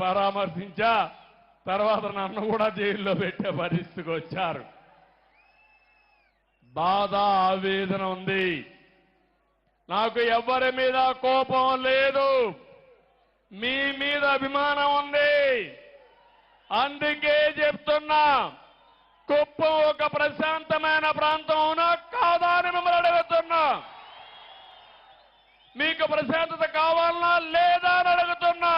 పరామర్శించా తర్వాత నన్ను కూడా జైల్లో పెట్టే పరిస్థితికి వచ్చారు. బాధ ఆవేదన ఉంది. నాకు ఎవరి మీద కోపం లేదు. మీ మీద అభిమానం ఉంది. అందుకే చెప్తున్నా కుప్పం ఒక ప్రశాంతమైన ప్రాంతం అవునా కాదా అని మిమ్మల్ని అడుగుతున్నా. మీకు ప్రశాంతత కావాలన్నా లేదా అని అడుగుతున్నా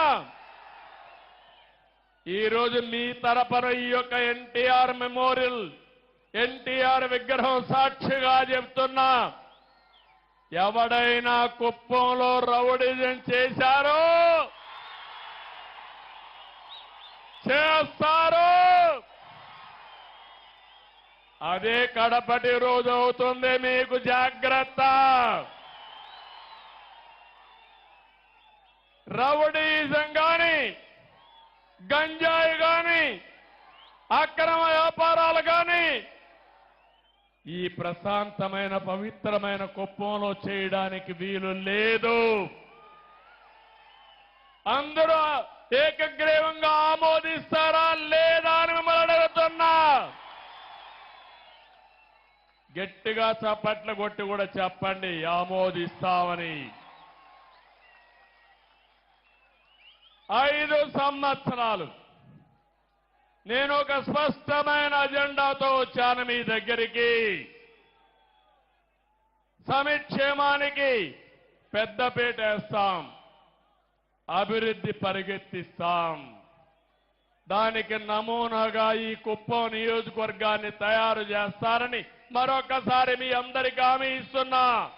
ఈరోజు మీ తరపున ఈ యొక్క ఎన్టీఆర్ మెమోరియల్ ఎన్టీఆర్ విగ్రహం సాక్షిగా చెప్తున్నా ఎవడైనా కుప్పంలో రౌడిజం చేశారో చేస్తారు అదే కడపటి రోజు అవుతుంది మీకు జాగ్రత్త. రౌడీజం కానీ గంజాయి గాని అక్రమ వ్యాపారాలు గాని ఈ ప్రశాంతమైన పవిత్రమైన కుప్పంలో చేయడానికి వీలు లేదు. అందరూ ఏకగ్రీవంగా ఆమోదిస్తారా లేదా అని మిమ్మల్ని అడుగుతున్నా. గట్టిగా చప్పట్లు కొట్టి కూడా చెప్పండి ఆమోదిస్తామని. ఐదు సంవత్సరాలు. నేను ఒక స్పష్టమైన అజెండాతో వచ్చాను మీ దగ్గరికి. సమిక్షేమానికి పెద్దపీట వేస్తాం. అభివృద్ధి పరిగెత్తిస్తాం. దానికి నమూనాగా ఈ కుప్పం నియోజకవర్గాన్ని తయారు చేస్తారని మరొకసారి మీ అందరికీ హామీ ఇస్తున్నా.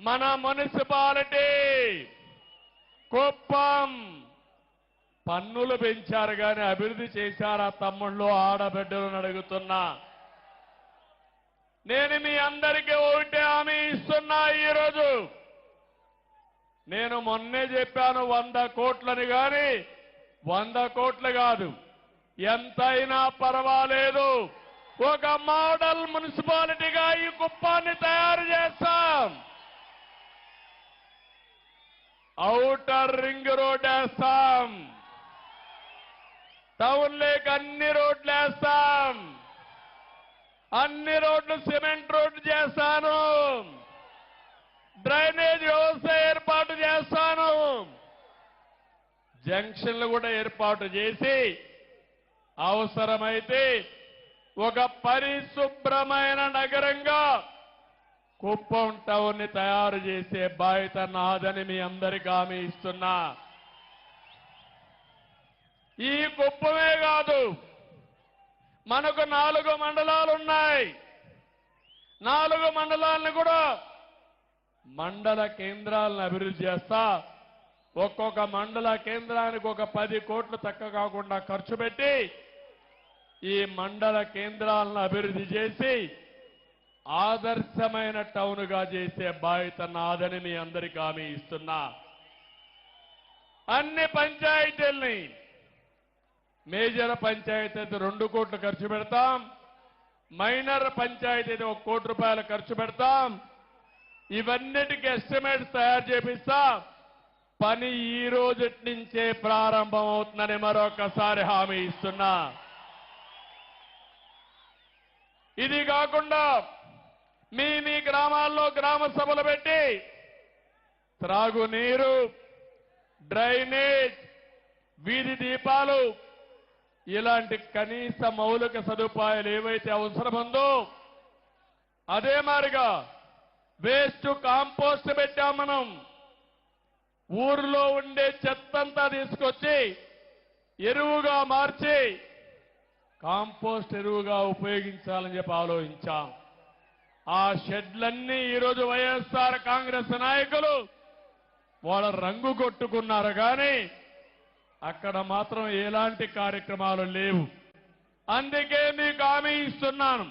మన మున్సిపాలిటీ కుప్పం. పన్నులు పెంచారు కానీ అభివృద్ధి చేశారా తమ్ముళ్ళు? ఆడబిడ్డలను అడుగుతున్నా. నేను మీ అందరికీ ఒకటే హామీ ఇస్తున్నా ఈరోజు. నేను మొన్నే చెప్పాను వంద కోట్లని కానీ వంద కోట్లు కాదు. ఎంతైనా పర్వాలేదు. ఒక మోడల్ మున్సిపాలిటీగా ఈ కుప్పాన్ని తయారు చేస్తాం. ఔటర్ రింగ్ రోడ్ వేస్తాం టౌన్ లేక్ అన్ని రోడ్లు వేస్తాం అన్ని రోడ్లు సిమెంట్ రోడ్లు చేస్తాను. డ్రైనేజ్ వ్యవస్థ ఏర్పాటు చేస్తాను. జంక్షన్లు కూడా ఏర్పాటు చేసి అవసరమైతే ఒక పరిశుభ్రమైన నగరంగా కుప్పం టౌన్ని తయారు చేసే బాధ్యత నాదని మీ అందరికీ హామీ ఇస్తున్నా. ఈ కుప్పమే కాదు మనకు నాలుగు మండలాలు ఉన్నాయి నాలుగు మండలాలను కూడా మండల కేంద్రాలను అభివృద్ధి చేస్తా. ఒక్కొక్క మండల కేంద్రానికి ఒక పది కోట్లు తక్కువ కాకుండా ఖర్చు పెట్టి ఈ మండల కేంద్రాలను అభివృద్ధి చేసి ఆదర్శమైన టౌన్గా చేసే బాధ్యత నాదని మీ అందరికీ హామీ ఇస్తున్నా. అన్ని పంచాయతీల్ని మేజర్ పంచాయతీ అయితే రెండు కోట్లు ఖర్చు పెడతాం మైనర్ పంచాయతీ అయితే ఒక కోటి రూపాయలు ఖర్చు పెడతాం ఇవన్నిటికీ ఎస్టిమేట్స్ తయారు చేపిస్తా. పని ఈ రోజు నుంచే ప్రారంభం అవుతుందని మరొకసారి హామీ ఇస్తున్నా. ఇది కాకుండా మీ మీ గ్రామాల్లో గ్రామ సభలు పెట్టి త్రాగునీరు డ్రైనేజ్ వీధి దీపాలు ఇలాంటి కనీస మౌలిక సదుపాయాలు ఏవైతే అవసరముందో అదే మారిగా వేస్ట్ కాంపోస్ట్ పెట్టాం మనం. ఊర్లో ఉండే చెత్తంతా తీసుకొచ్చి ఎరువుగా మార్చి కాంపోస్ట్ ఎరువుగా ఉపయోగించాలని చెప్పి ఆలోచించాం. ఆ షెడ్లన్నీ ఈరోజు వైఎస్ఆర్ కాంగ్రెస్ నాయకులు వాళ్ళ రంగు కొట్టుకున్నారు కానీ అక్కడ మాత్రం ఎలాంటి కార్యక్రమాలు లేవు. అందుకే మీకు హామీ ఇస్తున్నాను.